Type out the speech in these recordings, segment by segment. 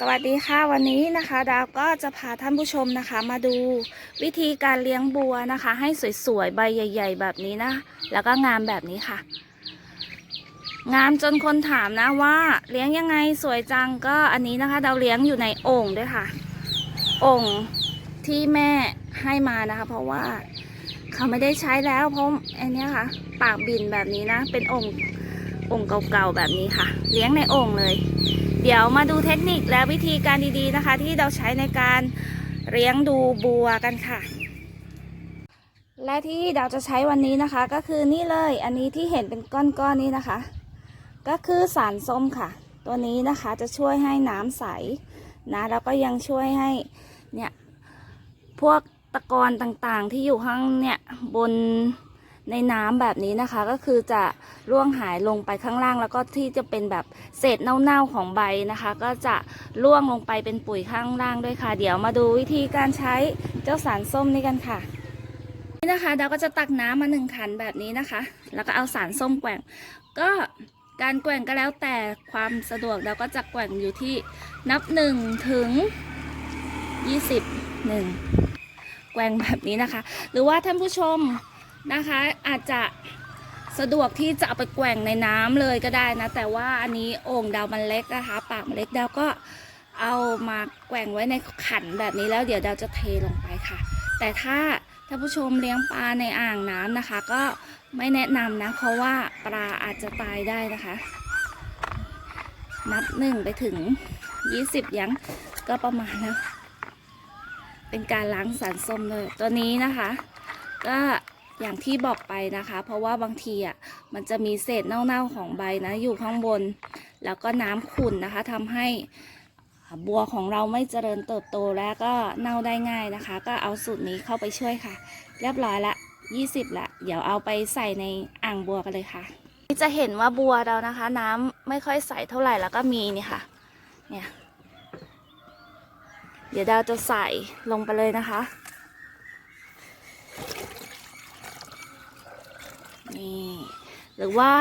สวัสดีค่ะวันนี้นะคะดาวก็จะพาท่านผู้ชมนะคะ มาดูวิธีการเลี้ยงบัวนะคะ ให้สวยๆใบใหญ่ ๆ แบบนี้นะ แล้วก็งามแบบนี้ค่ะ งามจนคนถามนะว่าเลี้ยงยังไงสวยจังก็อันนี้นะคะ ดาวเลี้ยงอยู่ในโอ่งด้วยค่ะโอ่งที่แม่ให้มานะคะ เพราะว่าเขาไม่ได้ใช้แล้วเพราะอันนี้ค่ะ ปากบินแบบนี้นะ เป็นโอ่งโอ่งเก่าๆแบบนี้ค่ะ เลี้ยงในโอ่งเลย เดี๋ยวมาดูเทคนิคและวิธีการดีๆนะคะ ที่เราใช้ในการเลี้ยงดูบัวกันค่ะ และที่เราจะใช้วันนี้นะคะ ก็คือนี่เลยอันนี้ที่เห็นเป็นก้อนๆนนี้นะคะ ก็คือสารส้มค่ะ ตัวนี้นะคะจะช่วยให้น้ำใสนะแล้วก็ยังช่วยให้เนี่ยพวกตะกอนต่างๆที่อยู่ข้างเนี่ยบน ในน้ำแบบนี้นะคะ ก็คือจะร่วงหายลงไปข้างล่าง แล้วก็ที่จะเป็นแบบเศษเน่าๆของใบนะคะ ก็จะร่วงลงไปเป็นปุ๋ยข้างล่างด้วยค่ะ เดี๋ยวมาดูวิธีการใช้เจ้าสารส้มนี้กันค่ะนี่นะคะเราก็จะตักน้ำมาหนึ่งขันแบบนี้นะคะ แล้วก็เอาสารส้มแกว่ง ก็การแกว่งก็แล้วแต่ความสะดวกเราก็จะแกว่งอยู่ที่นับหนึ่งถึงยี่สิบหนึ่งแกว่งแบบนี้นะคะ หรือว่าท่านผู้ชม นะคะ อาจจะสะดวกที่จะเอาไปแกว่งในน้ำเลยก็ได้นะ แต่ว่าอันนี้โอ่งดาวมันเล็กนะคะ ปากมันเล็กดาวก็เอามาแกว่งไว้ในขันแบบนี้แล้วเดี๋ยวดาวจะเทลงไปค่ะ แต่ถ้าท่านผู้ชมเลี้ยงปลาในอ่างน้ำนะคะ ก็ไม่แนะนำนะ เพราะว่าปลาอาจจะตายได้นะคะ นับหนึ่งไปถึงยี่สิบยังก็ประมาณแล้วเป็นการล้างสารส้มเลยตัวนี้นะคะ ก็ อย่างที่บอกไปนะคะ เพราะว่าบางทีอะมันจะมีเศษเน่าๆของใบนะอยู่ข้างบน แล้วก็น้ำขุ่นนะคะทำให้บัวของเราไม่เจริญเติบโตและก็เน่าได้ง่ายนะคะ ก็เอาสูตรนี้เข้าไปช่วยค่ะ เรียบร้อยละ 20 ละ เดี๋ยวเอาไปใส่ในอ่างบัวกันเลยค่ะจะเห็นว่าบัวเรานะคะ น้ำไม่ค่อยใสเท่าไหร่แล้วก็มีนี่ค่ะเนี่ยเดี๋ยวดาวจะใส่ลงไปเลยนะคะ นี่หรือว่า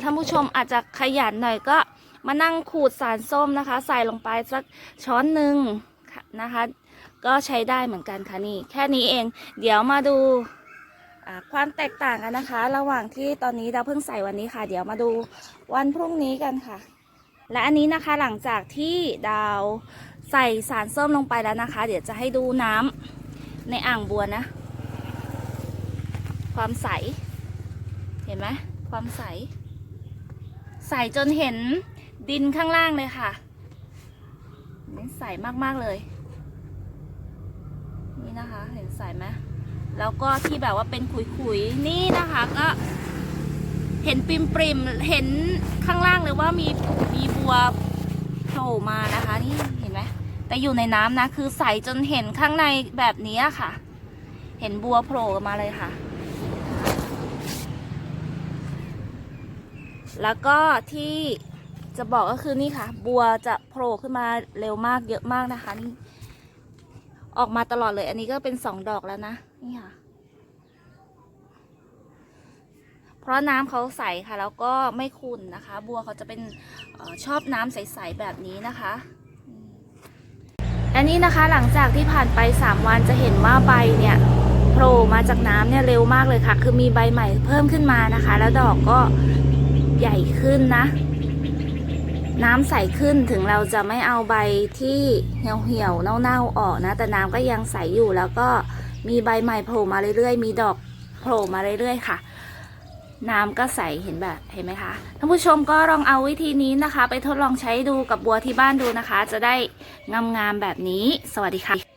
ท่านผู้ชมอาจจะขยันหน่อยก็มานั่งขูดสารส้มนะคะ ใส่ลงไปสักช้อนหนึ่งนะคะ ก็ใช้ได้เหมือนกันค่ะนี่ แค่นี้เอง เดี๋ยวมาดูความแตกต่างกันนะคะ ระหว่างที่ตอนนี้เราเพิ่งใส่วันนี้ค่ะ เดี๋ยวมาดูวันพรุ่งนี้กันค่ะ และอันนี้นะคะหลังจากที่ดาวใส่สารส้มลงไปแล้วนะคะ เดี๋ยวจะให้ดูน้ำในอ่างบัวนะ ความใส เห็นไหมความใส ใสจนเห็นดินข้างล่างเลยค่ะนี่ใสมากๆเลย นี่นะคะ เห็นใสไหมแล้วก็ที่แบบว่าเป็นขุยๆนี่นะคะก็เห็นปริมปริมๆเห็นข้างล่างเลยว่ามีมีบัวโผล่มานะคะ นี่เห็นไหมแต่อยู่ในน้ำนะ คือใสจนเห็นข้างในแบบนี้ค่ะ เห็นบัวโผล่มาเลยค่ะ แล้วก็ที่จะบอกก็คือนี่ค่ะ บัวจะโผล่ขึ้นมาเร็วมากเยอะมากนะคะนี่ออกมาตลอดเลย อันนี้ก็เป็นสองดอกแล้วนะนี่ค่ะ เพราะน้ำเขาใสค่ะ แล้วก็ไม่ขุ่นนะคะ บัวเขาจะเป็นออชอบน้ำใสๆแบบนี้นะคะและนี่นะคะหลังจากที่ผ่านไป 3 วันจะเห็นว่าใบเนี่ยโผล่มาจากน้ำเนี่ยเร็วมากเลยค่ะ คือมีใบใหม่เพิ่มขึ้นมานะคะ แล้วดอกก็ ใหญ่ขึ้นนะ น้ำใสขึ้นถึงเราจะไม่เอาใบที่เหี่ยวๆเน่าๆออกนะ แต่น้ำก็ยังใสอยู่แล้วก็มีใบใหม่โผล่มาเรื่อยๆ มีดอกโผล่มาเรื่อยๆค่ะ น้ำก็ใสเห็นแบบเห็นไหมคะท่านผู้ชมก็ลองเอาวิธีนี้นะคะ ไปทดลองใช้ดูกับบัวที่บ้านดูนะคะ จะได้งามๆแบบนี้ สวัสดีค่ะ